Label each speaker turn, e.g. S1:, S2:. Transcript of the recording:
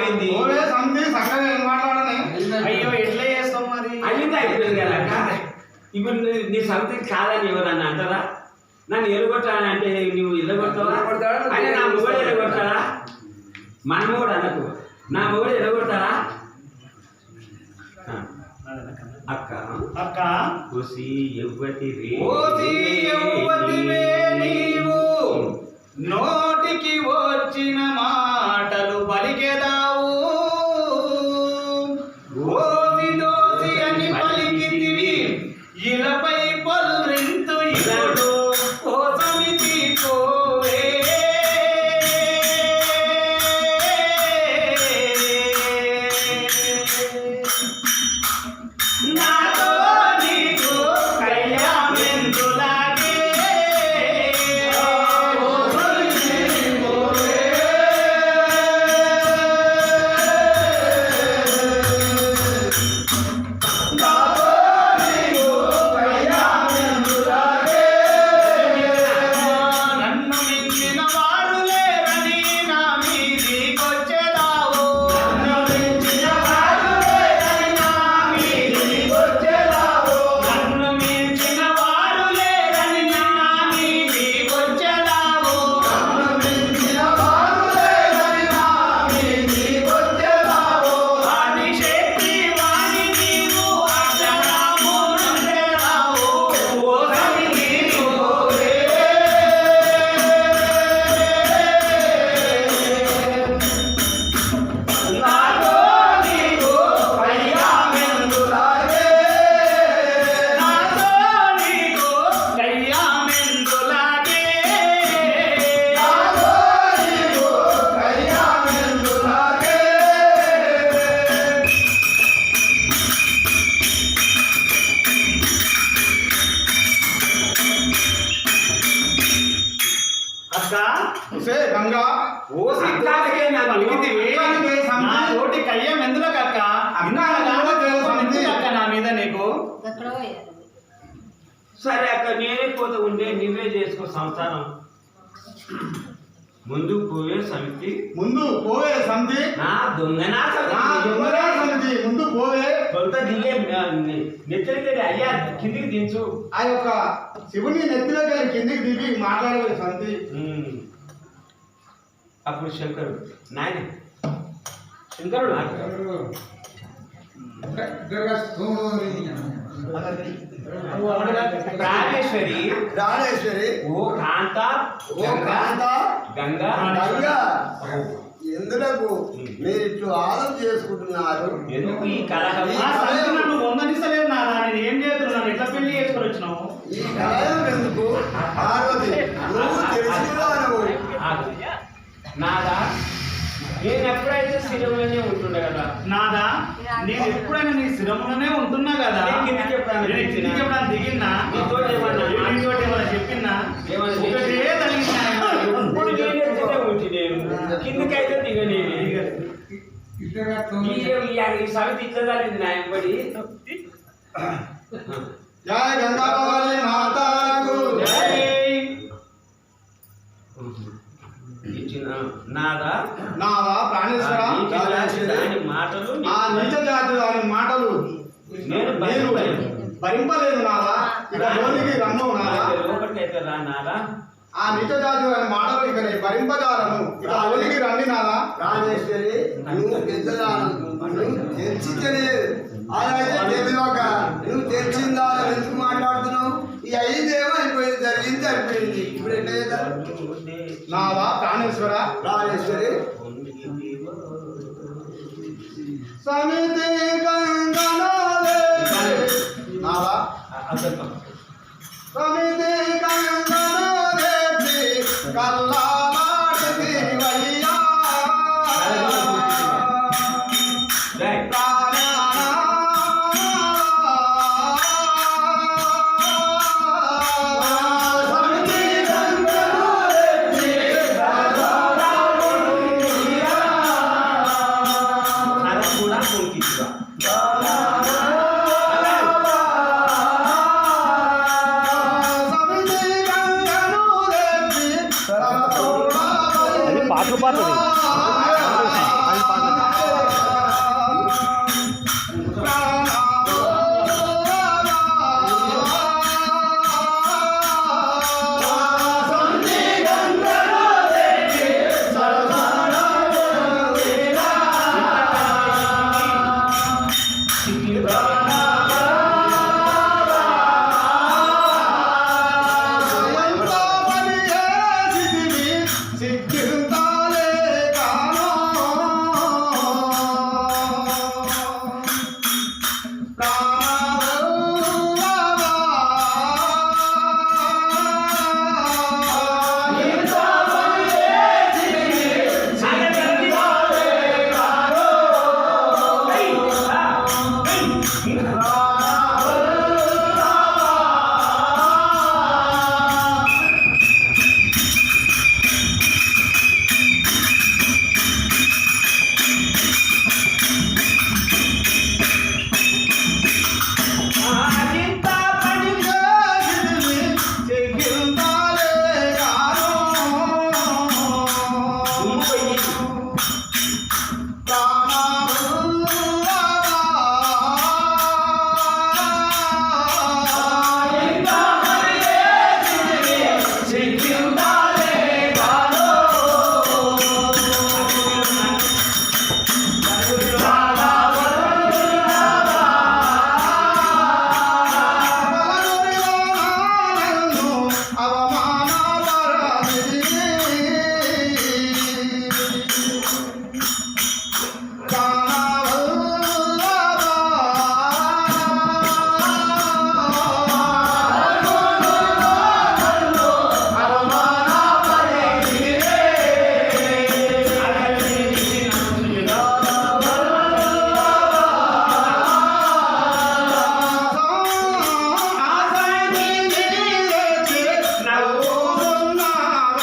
S1: అయిపోయింది
S2: అయ్యో ఎట్లా చేస్తాం మరి?
S1: అయింది అయిపోయింది కదా. ఇప్పుడు నీ- నీ సంతకి కాదని ఎవరన్నా అంటారా? నన్ను ఎలుగొట్టాలని అంటే నువ్వు ఎల్లగొడతావా అయినా నా మొగడు ఎలగొడతాడా? మన మొగడు అనకు నా మొగడు ఎలగొడతాడా? ఆ, అక్క
S2: అక్క.
S1: కుసి యువతి రే
S2: ఓసి యవ్వతివే నీవు. నోటికి
S1: సరే అక్క నేనే పోతే ఉండే నువ్వే చేసుకో సంసారం. ముందు పోయే సమితి.
S3: ముందు పోవే సంతి
S1: నా దొంగనా
S3: నా దొంగరా సంతి ముందు పోవే.
S1: కొంత దిగే నెత్తరికి అయ్యా కిందికి దించు.
S3: ఆ యొక్క శివుని నెత్తిలోకి కిందికి దిగి సంతి
S1: ఉమ్. అప్పుడు శంకరుడు నాయన శంకరుడు రాజేశ్వరి
S4: రాణేశ్వరి
S1: ఓ కాంత
S4: ఓ కాంత
S1: గంగా
S4: గంగా ఎందులకు మీరు ఇట్లు ఆదం చేసుకుంటున్నారు
S1: ఎందుకు ఈ కలహం
S2: నన్ను వందనిస్తలేదు నారా నేను ఏం చేస్తున్నాను ఎట్లా పెళ్ళి చేసుకొని వచ్చినావు
S4: ఈ కలయం ఎందుకు పార్వతి నువ్వు తెలుసుకున్నావు.
S1: నాదా నేను ఎప్పుడైతే సినిమాలోనే ఉంటుండే కదా
S2: నాదా? నేను ఎప్పుడైనా నీ శిరములోనే ఉంటున్నా కదా?
S1: కిందికి ఎప్పుడైనా
S2: నేను కిందికి
S1: దిగినా?
S2: దిగినా
S1: నీతోటి ఏమన్నా
S2: ఏమన్నా చెప్పినా? ఒకటే తగిలినా
S1: నేను? ఎత్తునే ఉంచి నేను. కిందికైతే దిగలేదు ఈ సమితి నా ఎంబడి
S3: జయ గంగా భవాని మాతాకు
S2: జై.
S1: ఇచ్చిన నాదా
S3: నాదా ప్రాణేశ్వర
S1: ఆ నీతి రాసి దాని మాటలు
S3: ఆ నీచ జాతి వారి మాటలు
S1: నేను.
S3: భరింపలేదు నాదా ఇక లోనికి రమ్ము నాదా
S1: లోపలికైతే రా నాదా
S3: ఆ నీచ జాతి వారి మాటలు ఇక నేను భరింపజాలను. ఇక లోనికి రండి నాదా
S4: రాజేశ్వరి నువ్వు పెద్దదాను తెచ్చితేనే అలాగే తెలియక నువ్వు తెచ్చిందా ఎందుకు మాట్లాడుతున్నావు? ఈ ఐదేమో అయిపోయింది జరిగింది అయిపోయింది. ఇప్పుడు ఎట్లా?
S3: నాదా ప్రాణేశ్వర.
S4: రాజేశ్వరి.
S3: సమితి అది పాటలు పాటది